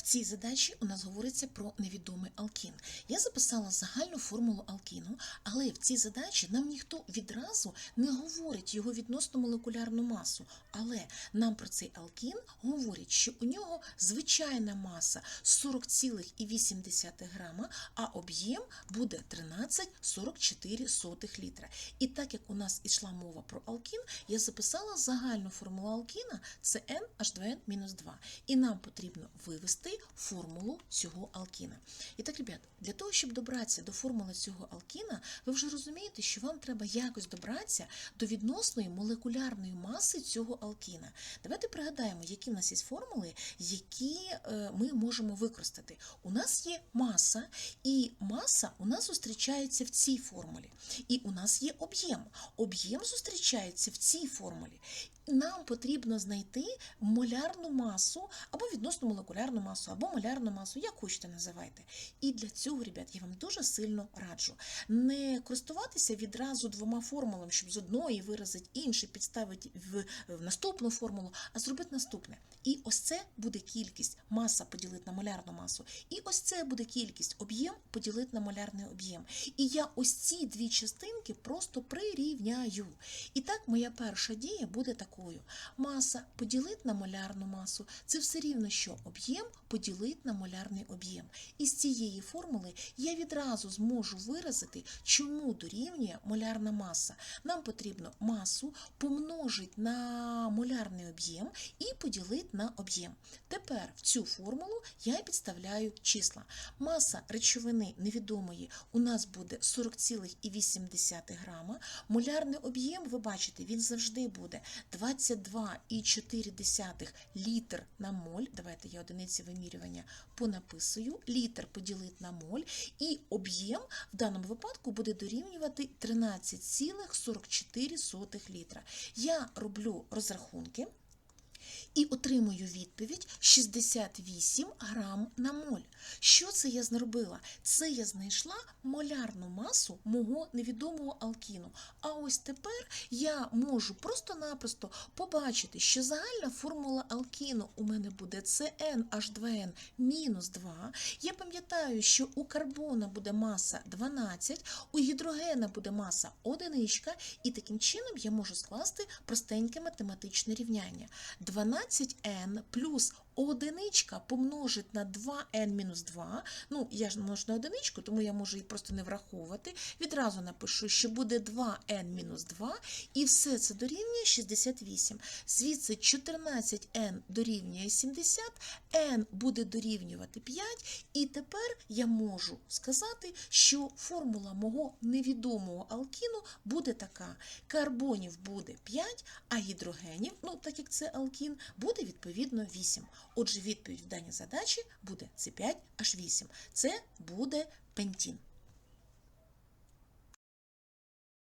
В цій задачі у нас говориться про невідомий алкін. Я записала загальну формулу алкіну, але в цій задачі нам ніхто відразу не говорить його відносно молекулярну масу. Але нам про цей алкін говорять, що у нього звичайна маса 40,8 грама, а об'єм буде 13,44 літра. І так як у нас ішла мова про алкін, я записала загальну формулу алкіна це NH2N-2. І нам потрібно вивести формулу цього алкіна. І так, ребят, для того, щоб добратися до формули цього алкіна, ви вже розумієте, що вам треба якось добратися до відносної молекулярної маси цього алкіна. Давайте пригадаємо, які в нас є формули, які е, ми можемо використати. У нас є маса, і маса у нас зустрічається в цій формулі. І у нас є об'єм. Об'єм зустрічається в цій формулі. Нам потрібно знайти молярну масу або відносно молекулярну масу, або молярну масу, як хочете називайте. І для цього, ребят, я вам дуже сильно раджу не користуватися відразу двома формулами, щоб з одної виразити інше, підставити в, наступну формулу, а зробити наступне. І ось це буде кількість маса поділити на молярну масу. І ось це буде кількість об'єм поділити на молярний об'єм. І я ось ці дві частинки просто прирівняю. І так, моя перша дія буде такою: маса поділити на молярну масу це все рівно, що об'єм поділити на молярний об'єм. І з цієї формули я відразу зможу виразити, чому дорівнює молярна маса. Нам потрібно масу помножити на молярний об'єм і поділити на об'єм. Тепер в цю формулу я підставляю числа. Маса речовини невідомої у нас буде 40,8 грама. Молярний об'єм, ви бачите, він завжди буде 22,4 літр на моль. Давайте я одиниці вимірювання понаписую. Літр поділити на моль. І об'єм в даному випадку буде дорівнювати 13,44 літра. Я роблю розрахунки. І отримую відповідь 68 грам на моль. Що це я зробила? Це я знайшла молярну масу мого невідомого алкіну. А ось тепер я можу просто-напросто побачити, що загальна формула алкіну у мене буде CnH2n мінус 2. Я пам'ятаю, що у карбона буде маса 12, у гідрогена буде маса 1, і таким чином я можу скласти простеньке математичне рівняння. 12n плюс одиничка помножить на 2n-2. Ну, я ж множу на одиничку, тому я можу її просто не враховувати. Відразу напишу, що буде 2n-2, і все це дорівнює 68. Звідси 14n дорівнює 70, n буде дорівнювати 5, і тепер я можу сказати, що формула мого невідомого алкіну буде така: карбонів буде 5, а гідрогенів, ну так як це алкін, буде відповідно 8. Отже, відповідь в даній задачі буде С5H8. Це буде пентін.